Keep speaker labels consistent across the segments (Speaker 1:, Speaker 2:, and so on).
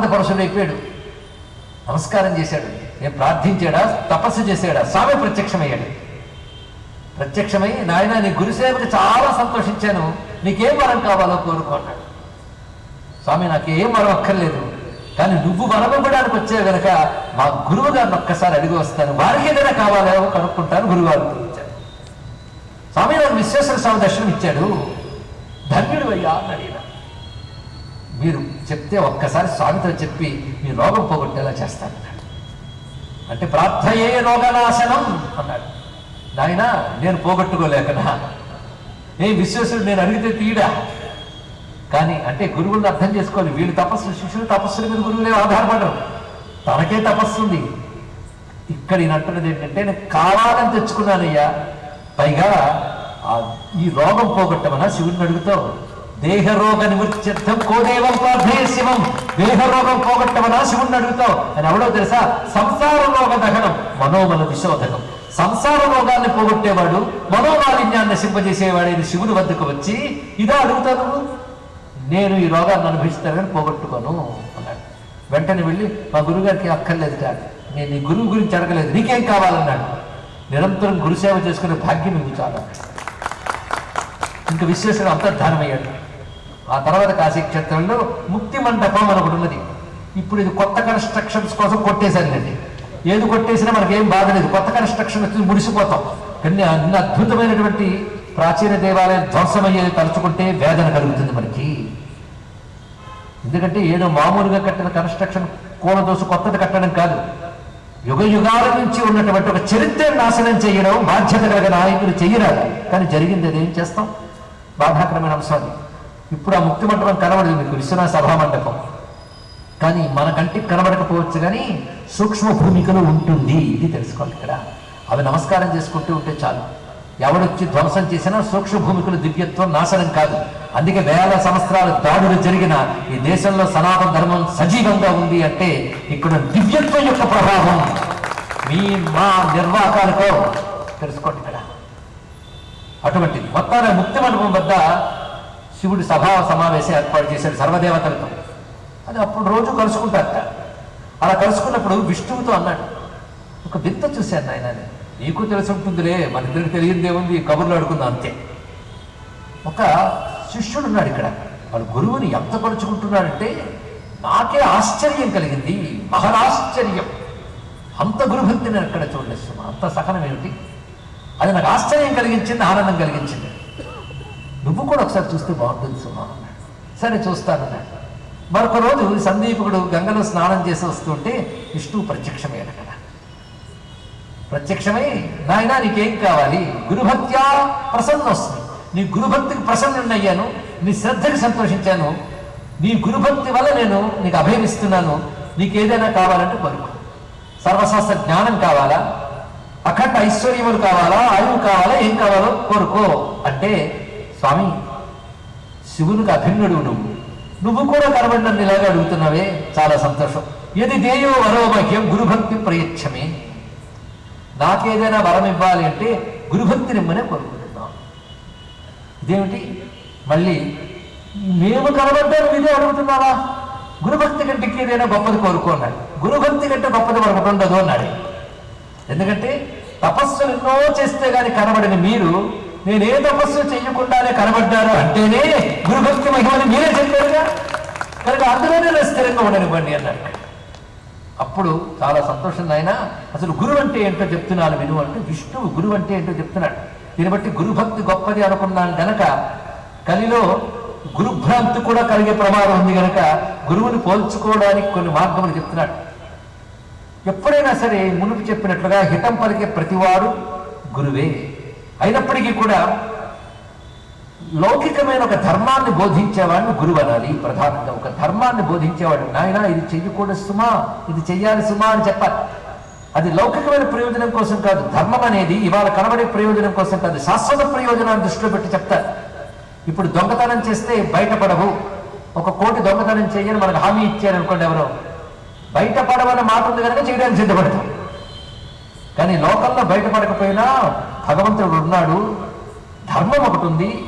Speaker 1: ఆనందపరుషుడు అయిపోయాడు. నమస్కారం చేశాడు. నేను ప్రార్థించాడా? తపస్సు చేశాడా? స్వామి ప్రత్యక్షమయ్యాడు. ప్రత్యక్షమై నాయన నీ గురుసేవకు చాలా సంతోషించాను. నీకేం వరం కావాలో కోరుకున్నాడు స్వామి నాకు ఏం వరం అక్కర్లేదు. కానీ నువ్వు వరం ఇవ్వడానికి వచ్చే గనక మా గురువు గారిని ఒక్కసారి అడిగి వస్తాను. వారికి ఏదైనా కావాలో కనుక్కుంటాను గురువారు ఇచ్చాడు స్వామి నాకు విశ్వేశ్వర స్వామి దర్శనం ఇచ్చాడు. ధన్యుడు అయ్యా అని అడిగిన మీరు చెప్తే ఒక్కసారి స్వామితో చెప్పి మీ రోగం పోగొట్టేలా చేస్తాను అంటే ప్రార్థయే రోగనాశనం అన్నాడు. నాయన నేను పోగొట్టుకోలేకనా? ఏ విశ్వేశ్వరుడు నేను అడిగితే తీయడా కానీ అంటే గురువులను అర్థం చేసుకోవాలి. వీళ్ళు తపస్సు శిష్యులు తపస్సుల మీద గురువులే ఆధారపడరు. తనకే తపస్సు ఉంది. ఇక్కడ నేను అంటున్నది ఏంటంటే నేను కావాలని తెచ్చుకున్నానయ్యా. పైగా ఈ రోగం పోగొట్టమన్నా శివుడిని అడుగుతావు. దేహ రోగ నివృత్త్యర్థం కోదేవం శివం. దేహ రోగం పోగొట్టమన్నా శివుడిని అడుగుతావు అని ఎవడో తెలుసా? సంసార రోగ దహనం మనోమల విశోధకం సంసార రోగాన్ని పోగొట్టేవాడు మనోమాలిన్యాన్ని నశింపజేసేవాడైన శివుని వద్దకు వచ్చి ఇదా అడుగుతాను నేను ఈ రోగాన్ని అనుభవిస్తానని పోగొట్టుకోను అన్నాడు. వెంటనే వెళ్ళి మా గురుగారికి అక్కర్లేదు కాదు నేను ఈ గురువు గురించి అడగలేదు. నీకేం కావాలన్నాడు. నిరంతరం గురుసేవ చేసుకునే భాగ్యం మీకు చాలా ఇంకా విశ్వేశ్వరుడు అంతర్ధానమయ్యాడు ఆ తర్వాత కాశీ క్షేత్రంలో ముక్తి మండపం అని ఒకటి ఉన్నది. ఇప్పుడు ఇది కొత్త కన్స్ట్రక్షన్స్ కోసం కొట్టేశారండి ఏది కొట్టేసినా మనకేం బాధ లేదు. కొత్త కన్స్ట్రక్షన్ వచ్చి ముడిసిపోతాం కానీ అన్ని అద్భుతమైనటువంటి ప్రాచీన దేవాలయం ధ్వంసమయ్యేది తలుచుకుంటే వేదన కలుగుతుంది మనకి. ఎందుకంటే ఏదో మామూలుగా కట్టిన కన్స్ట్రక్షన్ కూలదోసు కొత్తది కట్టడం కాదు. యుగ యుగాల నుంచి ఉన్నటువంటి ఒక చరిత్ర నాశనం చేయడం బాధ్యత కలిగిన నాయకులు చెయ్యరాదు. కానీ జరిగింది అదేం ఏం చేస్తాం? బాధాకరమైన అంశాన్ని ఇప్పుడు ఆ ముక్తి మండపం కనబడదు మీకు విశ్వనాథ సభా మండపం. కానీ మన కంటికి కనబడకపోవచ్చు కానీ సూక్ష్మ భూమికలో ఉంటుంది ఇది తెలుసుకోవాలి ఇక్కడ. అవి నమస్కారం చేసుకుంటూ ఉంటే చాలు. ఎవడొచ్చి ధ్వంసం చేసినా సూక్ష్మ భూమికలు దివ్యత్వం నాశనం కాదు. అందుకే వేల సంవత్సరాలు దాడులు జరిగిన ఈ దేశంలో సనాతన ధర్మం సజీవంగా ఉంది అంటే ఇక్కడ దివ్యత్వం యొక్క ప్రభావం. మీ మా నిర్వాహకాలతో తెలుసుకోండి ఇక్కడ. అటువంటిది. మొత్తాన్ని ముక్తి మండపం వద్ద శివుడి సభా సమావేశం ఏర్పాటు చేశాడు సర్వదేవతలతో. అది అప్పుడు రోజు కలుసుకుంటారట అలా కలుసుకున్నప్పుడు విష్ణువుతో అన్నాడు ఒక వింత చూశాను ఆయన నీకు తెలిసి ఉంటుందిలే మన ఇద్దరికి తెలియదే ఉంది కబుర్లు అడుగుందా అంతే. ఒక శిష్యుడు ఉన్నాడు ఇక్కడ. వాడు గురువుని ఎంత పరుచుకుంటున్నాడంటే నాకే ఆశ్చర్యం కలిగింది. మహదాశ్చర్యం అంత గురుభక్తి నేను అక్కడ చూడలేదు అంత సహనం ఏమిటి? అది నాకు ఆశ్చర్యం కలిగించింది ఆనందం కలిగించింది. నువ్వు కూడా ఒకసారి చూస్తే బాగుంటుంది సుమా. అన్నాడు సరే చూస్తానన్నాడు మరొక రోజు సందీపకుడు గంగలో స్నానం చేసి వస్తుంటే విష్ణు ప్రత్యక్షమయ్యాడు అక్కడ. ప్రత్యక్షమై నాయనా నీకేం కావాలి? గురుభక్త్యా ప్రసన్నోస్మి నీ గురుభక్తికి ప్రసన్నున్నయ్యాను నీ శ్రద్ధకి సంతోషించాను. నీ గురుభక్తి వల్ల నేను నీకు అభయమిస్తున్నాను. నీకు ఏదైనా కావాలంటే కోరుకో సర్వశాస్త్ర జ్ఞానం కావాలా? అఖండ ఐశ్వర్యములు కావాలా? ఆయువు కావాలా? ఏం కావాలో కోరుకో అంటే స్వామి శివునికి అభిన్నుడు నువ్వు. నువ్వు కూడా కనబడి నన్ను ఇలాగే అడుగుతున్నావే? చాలా సంతోషం. ఎది దేయో వరో మహ్యం గురుభక్తి ప్రయచ్చమే. నాకేదైనా వరం ఇవ్వాలి అంటే గురుభక్తిని ఇమ్మనే కోరుకుంటున్నాం. ఇదేమిటి? మళ్ళీ మేము కనబడ్డాను ఇదే అడుగుతున్నావా? గురుభక్తి కంటే ఏదైనా గొప్పది కోరుకున్నాడు గురుభక్తి కంటే గొప్పది మరొకటి ఉండదు అన్నాడు. ఎందుకంటే తపస్సులు ఎన్నో చేస్తే కానీ కనబడిన మీరు నేనే తపస్సు చేయకుండానే కనబడ్డాను అంటేనే గురుభక్తి మహిమని మీరే చెప్పారుగా? కనుక అందులోనే నేను స్థిరంగా ఉండనివ్వండి అన్నాడు. అప్పుడు చాలా సంతోషం ఆయన అసలు గురువు అంటే ఏంటో చెప్తున్నాను విను అంటే విష్ణువు గురువు అంటే ఏంటో చెప్తున్నాడు. దీన్ని బట్టి గురుభక్తి గొప్పది అనుకున్నాను గనక కలిలో గురుభ్రాంతి కూడా కలిగే ప్రమాదం ఉంది గనక గురువుని పోల్చుకోవడానికి కొన్ని మార్గములు చెప్తున్నాడు. ఎప్పుడైనా సరే మునుపు చెప్పినట్లుగా హితం పలికే ప్రతివాడు గురువే. అయినప్పటికీ కూడా లౌకికమైన ఒక ధర్మాన్ని బోధించేవాడిని గురువు అనాలి ప్రధానంగా. ఒక ధర్మాన్ని బోధించేవాడు నాయన ఇది చెయ్యకూడదు సుమా ఇది చెయ్యాలి సుమా అని చెప్పాలి. అది లౌకికమైన ప్రయోజనం కోసం కాదు ధర్మం అనేది ఇవాళ కనబడే ప్రయోజనం కోసం కాదు శాశ్వత ప్రయోజనాన్ని దృష్టిలో పెట్టి చెప్తారు. ఇప్పుడు దొంగతనం చేస్తే బయటపడవు. ఒక కోటి దొంగతనం చేయని మనకు హామీ ఇచ్చారనుకోండి ఎవరో. బయటపడవన్న మాట ఉంది కనుక చేయడానికి సిద్ధపడతాం. కానీ లోకంలో బయటపడకపోయినా భగవంతుడు ఉన్నాడు. ధర్మం ఒకటి ఉంది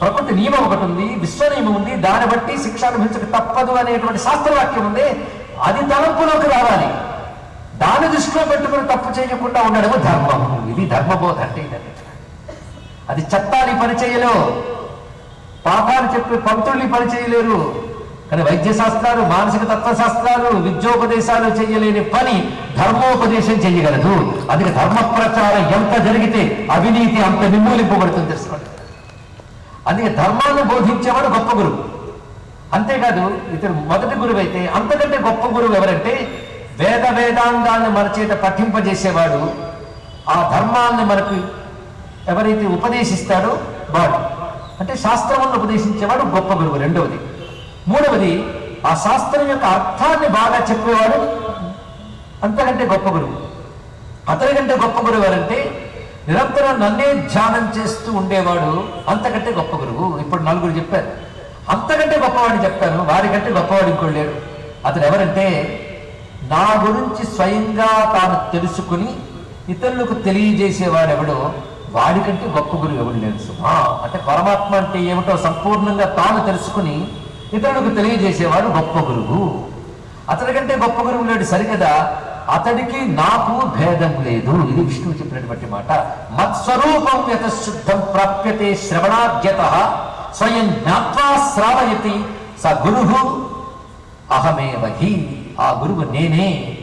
Speaker 1: ప్రకృతి నియమం ఒకటి ఉంది విశ్వ నియమం ఉంది దాన్ని బట్టి శిక్ష అనుభవించక తప్పదు అనేటువంటి శాస్త్రవాక్యం ఉంది. అది తలంపులోకి రావాలి. దాని దృష్టిలో పెట్టుకుని తప్పు చేయకుండా ఉండడము ధర్మం. ఇది ధర్మబోధ అంటే ఇదండి. అది చట్టాన్ని పని చేయలేవు. పాపాలు చెప్పి పంతుల్ని పని చేయలేరు. కానీ వైద్య శాస్త్రాలు మానసిక తత్వశాస్త్రాలు విద్యోపదేశాలు చేయలేని పని ధర్మోపదేశం చేయగలదు అందుకే ధర్మ ప్రచారం ఎంత జరిగితే అవినీతి అంత నిర్మూలింపబడుతుంది తెలుసుకోండి. అందుకే ధర్మాన్ని బోధించేవాడు గొప్ప గురువు. అంతేకాదు ఇతడు మొదటి గురువు అయితే అంతకంటే గొప్ప గురువు ఎవరంటే వేద వేదాంగాన్ని మన చేత పఠింపజేసేవాడు. ఆ ధర్మాన్ని మనకు ఎవరైతే ఉపదేశిస్తాడో వాడు. అంటే శాస్త్రములను ఉపదేశించేవాడు గొప్ప గురువు రెండవది. మూడవది ఆ శాస్త్రం యొక్క అర్థాన్ని బాగా చెప్పేవాడు అంతకంటే గొప్ప గురువు. అతనికంటే గొప్ప గురువు ఎవరంటే నిరంతరం నన్నే ధ్యానం చేస్తూ ఉండేవాడు అంతకంటే గొప్ప గురువు. ఇప్పుడు నలుగురు చెప్పారు. అంతకంటే గొప్పవాడిని చెప్తాను వారికంటే గొప్పవాడు ఇంకోడు లేడు. అతను ఎవరంటే నా గురించి స్వయంగా తాను తెలుసుకుని ఇతరులకు తెలియజేసేవాడెవడో వాడికంటే గొప్ప గురువు ఎవడు లేడు సుమా. అంటే పరమాత్మ అంటే ఏమిటో సంపూర్ణంగా తాను తెలుసుకుని ఇతరులకు తెలియజేసేవాడు గొప్ప గురువు. అతనికంటే గొప్ప గురువు లేడు సరికదా అతడికి నాకు భేదం లేదు. ఇది విష్ణువు చెప్పినటువంటి మాట. మత్స్వరూపం యత శుద్ధం ప్రాప్యతే శ్రవణాద్యత స్వయం జ్ఞాత్వా శ్రావయతి. స గురు అహమే హి. ఆ గురువు నేనే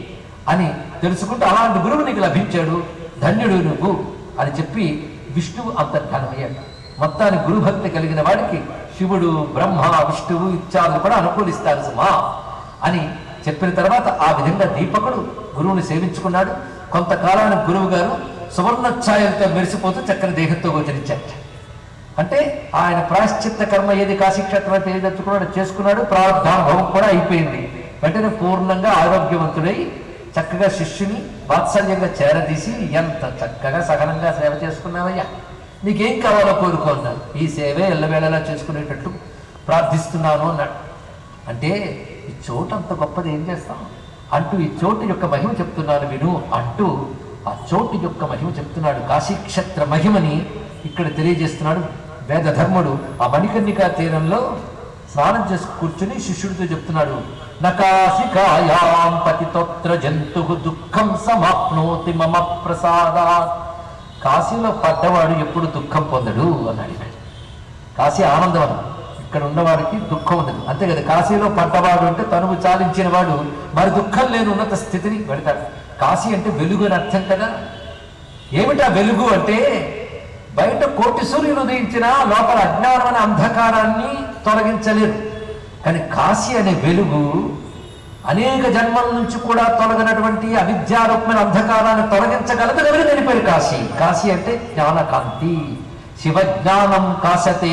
Speaker 1: అని తెలుసుకుంటూ అలాంటి గురువు నీకు లభించాడు. ధన్యుడు నువ్వు అని చెప్పి విష్ణువు అంతర్ధానమయ్యాడు. మొత్తానికి గురుభక్తి కలిగిన వాడికి శివుడు బ్రహ్మ విష్ణువు ఇత్యాదులు కూడా అనుకూలిస్తారు సుమా అని చెప్పిన తర్వాత ఆ విధంగా దీపకుడు గురువుని సేవించుకున్నాడు. కొంతకాలానికి గురువు గారు సువర్ణఛాయలతో మెరిసిపోతూ చక్కని దేహంతో గోచరించాడు అంటే ఆయన ప్రాశ్చిత్త కర్మ ఏది కాశీక్షేత్రం అయితే ఏది చేసుకున్నాడు. ప్రారంభానుభవం కూడా అయిపోయింది. వెంటనే పూర్ణంగా ఆరోగ్యవంతుడై చక్కగా శిష్యుని వాత్సల్యంగా చేరదీసి ఎంత చక్కగా సహనంగా సేవ చేసుకున్నావయ్యా. నీకేం కావాలో కోరుకోన్నాను ఈ సేవే ఎల్లవేళలా చేసుకునేటట్టు ప్రార్థిస్తున్నాను అన్నాడు. అంటే ఈ చోటు అంత గొప్పది ఏం చేస్తాం? అంటూ ఈ చోటు యొక్క మహిమ చెప్తున్నాను విను అంటూ ఆ చోటు యొక్క మహిమ చెప్తున్నాడు. కాశీక్షేత్ర మహిమని ఇక్కడ తెలియజేస్తున్నాడు వేదధర్ముడు. ఆ మణికర్ణికా తీరంలో స్నానం చేసి కూర్చుని శిష్యుడితో చెప్తున్నాడు. నకాశికాయాం పతితోత్ర జంతు దుఃఖం సమాప్నోతి మమ ప్రసాదాత్. కాశీలో పడ్డవాడు ఎప్పుడు దుఃఖం పొందడు అని అడిగాడు. కాశీ ఆనందవనం. ఇక్కడ ఉన్నవాడికి దుఃఖం ఉండదు. అంతే కదా కాశీలో పడ్డవాడు అంటే తనువు చాలించిన వాడు మరి దుఃఖం లేని ఉన్నత స్థితిని పెడతాడు. కాశీ అంటే వెలుగు అని అర్థం కదా. ఏమిటా వెలుగు అంటే? బయట కోటి సూర్యులు ఉదయించిన లోపల అజ్ఞానమైన అంధకారాన్ని తొలగించలేదు కానీ కాశీ అనే వెలుగు అనేక జన్మల నుంచి కూడా తొలగినటువంటి అవిద్యారూపమైన అంధకారాన్ని తొలగించగలదు కనుక దాని కాశీ? కాశీ అంటే జ్ఞానకాంతి. శివజ్ఞానం కాశతే